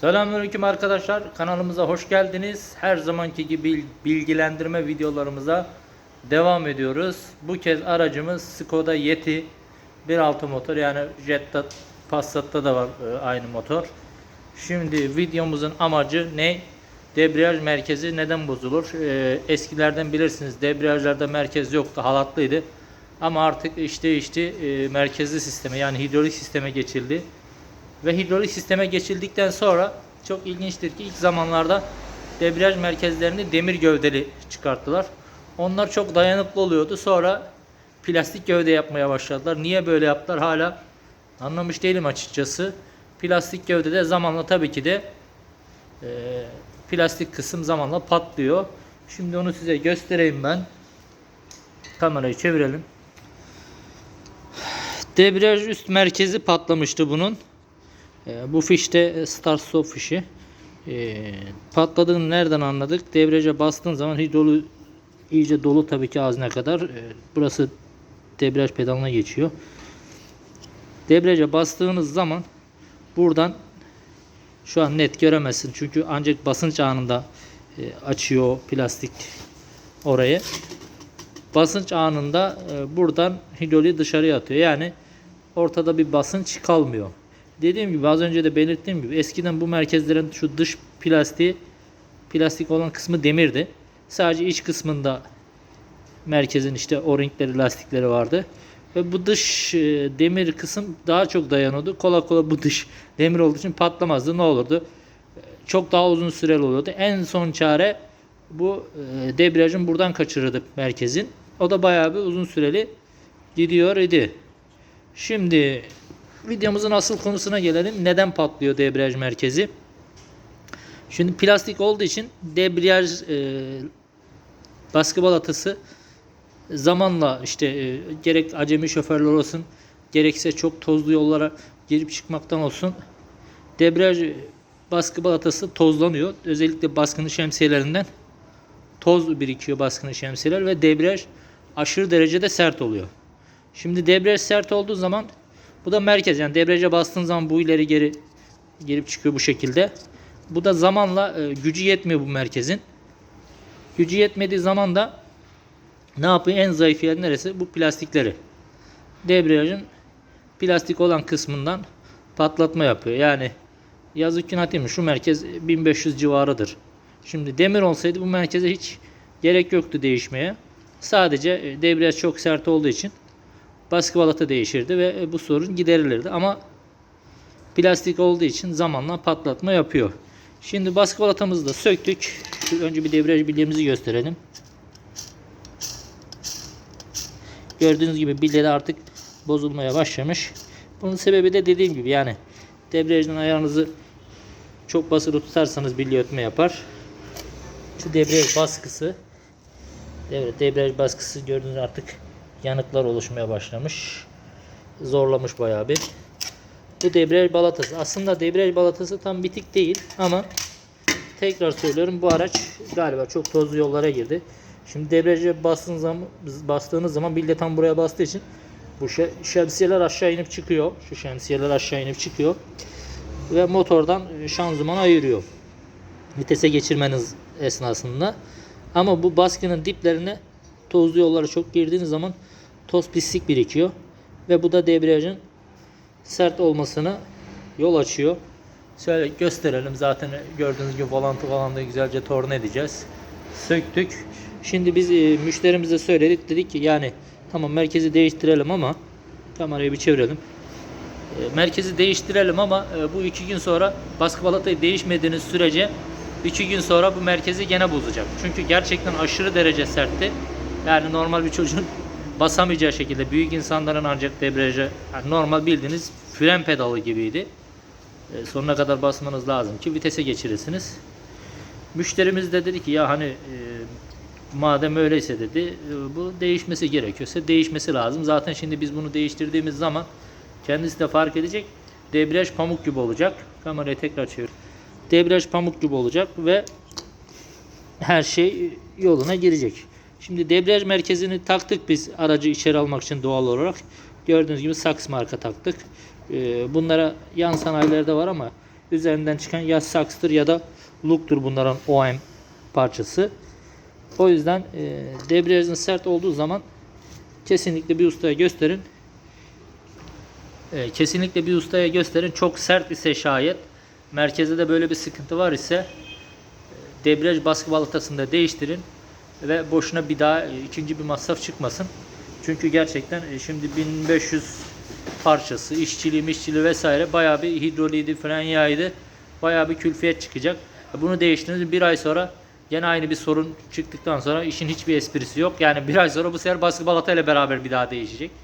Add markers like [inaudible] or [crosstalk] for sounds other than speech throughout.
Selamünaleyküm arkadaşlar. Kanalımıza hoş geldiniz. Her zamanki gibi bilgilendirme videolarımıza devam ediyoruz. Bu kez aracımız Skoda Yeti 1.6 motor yani Jetta Passat'ta da var e, aynı motor. Şimdi videomuzun amacı ne? Debriyaj merkezi neden bozulur? E, eskilerden bilirsiniz debriyajlarda merkez yoktu, halatlıydı. Ama artık iş değişti. E, merkezli sisteme yani hidrolik sisteme geçildi. Ve hidrolik sisteme geçildikten sonra çok ilginçtir ki ilk zamanlarda debriyaj merkezlerini demir gövdeli çıkarttılar. Onlar çok dayanıklı oluyordu. Sonra plastik gövde yapmaya başladılar. Niye böyle yaptılar hala anlamış değilim açıkçası. Plastik gövdede zamanla tabii ki de e, plastik kısım zamanla patlıyor. Şimdi onu size göstereyim ben. Kamerayı çevirelim. Debriyaj üst merkezi patlamıştı bunun. E, bu fişte start stop fişi. E, patladığını nereden anladık? Debriyaja bastığın zaman hidrolu iyice dolu tabii ki ağzına kadar. E, burası debriyaj pedalına geçiyor. Debriyaja bastığınız zaman buradan şu an net göremezsin. Çünkü ancak basınç anında e, açıyor plastik orayı. Basınç anında e, buradan hidroliği dışarıya atıyor. Yani ortada bir basınç kalmıyor. Dediğim gibi az önce de belirttiğim gibi eskiden bu merkezlerin şu dış plastiği plastik olan kısmı demirdi. Sadece iç kısmında merkezin işte o-ringleri lastikleri vardı. Ve bu dış e, demir kısım daha çok dayanıyordu. Kola kola bu dış demir olduğu için patlamazdı. Ne olurdu? Çok daha uzun süreli oluyordu. En son çare bu e, debriyajın buradan kaçırırdı merkezin. O da bayağı bir uzun süreli gidiyor idi. Şimdi videomuzun asıl konusuna gelelim. Neden patlıyor debriyaj merkezi? Şimdi plastik olduğu için debriyaj e, baskı balatası zamanla işte e, gerek acemi şoförler olsun gerekse çok tozlu yollara girip çıkmaktan olsun debriyaj baskı balatası tozlanıyor. Özellikle baskını şemsiyelerinden toz birikiyor baskını şemsiyeler ve debriyaj aşırı derecede sert oluyor. Şimdi debriyaj sert olduğu zaman bu da merkez yani debriyaja bastığın zaman bu ileri geri girip çıkıyor bu şekilde. Bu da zamanla e, gücü yetmiyor bu merkezin. Gücü yetmediği zaman da ne yapıyor? En zayıf yer neresi? Bu plastikleri. Debriyajın plastik olan kısmından patlatma yapıyor. Yani yazık günah değil mi? Şu merkez 1500 civarıdır. Şimdi demir olsaydı bu merkeze hiç gerek yoktu değişmeye. Sadece e, debriyaj çok sert olduğu için baskı balata değişirdi ve e, bu sorun giderilirdi. Ama plastik olduğu için zamanla patlatma yapıyor. Şimdi baskı balatamızı da söktük. Önce bir debriyaj bilyemizi gösterelim. Gördüğünüz gibi bilye de artık bozulmaya başlamış. Bunun sebebi de dediğim gibi yani debriyajın ayarınızı çok basılı tutarsanız bilye ötme yapar. Şu debriyaj baskısı Evet, debriyaj baskısı gördüğünüz artık yanıklar oluşmaya başlamış. Zorlamış bayağı bir. Bu debriyaj balatası. Aslında debriyaj balatası tam bitik değil ama tekrar söylüyorum bu araç galiba çok tozlu yollara girdi. Şimdi debriyaja bastığınız zaman, bastığınız zaman bilye tam buraya bastığı için bu şe- şemsiyeler aşağı inip çıkıyor. Şu şemsiyeler aşağı inip çıkıyor. Ve motordan şanzıman ayırıyor. Vitese geçirmeniz esnasında. Ama bu baskının diplerine tozlu yollara çok girdiğiniz zaman toz pislik birikiyor. Ve bu da debriyajın sert olmasına yol açıyor. Şöyle gösterelim. Zaten gördüğünüz gibi volantı falan da güzelce torna edeceğiz. Söktük. Şimdi biz e, müşterimize söyledik. Dedik ki yani tamam merkezi değiştirelim ama kamerayı bir çevirelim. E, merkezi değiştirelim ama e, bu iki gün sonra baskı balatayı değişmediğiniz sürece iki gün sonra bu merkezi gene bozacak. Çünkü gerçekten aşırı derece sertti. Yani normal bir çocuğun [laughs] basamayacağı şekilde büyük insanların ancak debriyaja yani normal bildiğiniz fren pedalı gibiydi. E, sonuna kadar basmanız lazım ki vitese geçirirsiniz. Müşterimiz de dedi ki ya hani e, madem öyleyse dedi e, bu değişmesi gerekiyorsa değişmesi lazım. Zaten şimdi biz bunu değiştirdiğimiz zaman kendisi de fark edecek. Debriyaj pamuk gibi olacak. Kamerayı tekrar çevir. Debriyaj pamuk gibi olacak ve her şey yoluna girecek. Şimdi debriyaj merkezini taktık biz aracı içeri almak için doğal olarak. Gördüğünüz gibi Saks marka taktık. Ee, Bunlara yan sanayilerde var ama üzerinden çıkan ya saksıdır ya da luktur bunların OM parçası. O yüzden e, debriyajın sert olduğu zaman kesinlikle bir ustaya gösterin. E, kesinlikle bir ustaya gösterin. Çok sert ise şayet merkezde de böyle bir sıkıntı var ise e, debriyaj baskı balatasını da değiştirin ve boşuna bir daha e, ikinci bir masraf çıkmasın. Çünkü gerçekten e, şimdi 1500 parçası, işçiliği, mişçiliği vesaire bayağı bir hidroliydi, fren yağıydı. Bayağı bir külfiyet çıkacak. E, Bunu değiştirdiniz bir ay sonra gene aynı bir sorun çıktıktan sonra işin hiçbir esprisi yok. Yani bir ay sonra bu sefer baskı balata ile beraber bir daha değişecek.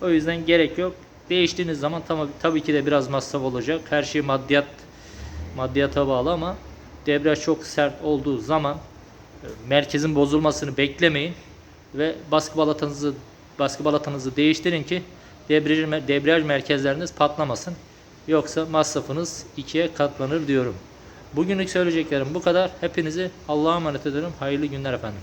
O yüzden gerek yok. Değiştiğiniz zaman tamam tabii ki de biraz masraf olacak. Her şey maddiyat maddiyata bağlı ama debriyaj çok sert olduğu zaman merkezin bozulmasını beklemeyin ve baskı balatanızı baskı balatanızı değiştirin ki debriyaj, debriyaj merkezleriniz patlamasın. Yoksa masrafınız ikiye katlanır diyorum. Bugünlük söyleyeceklerim bu kadar. Hepinizi Allah'a emanet ederim. Hayırlı günler efendim.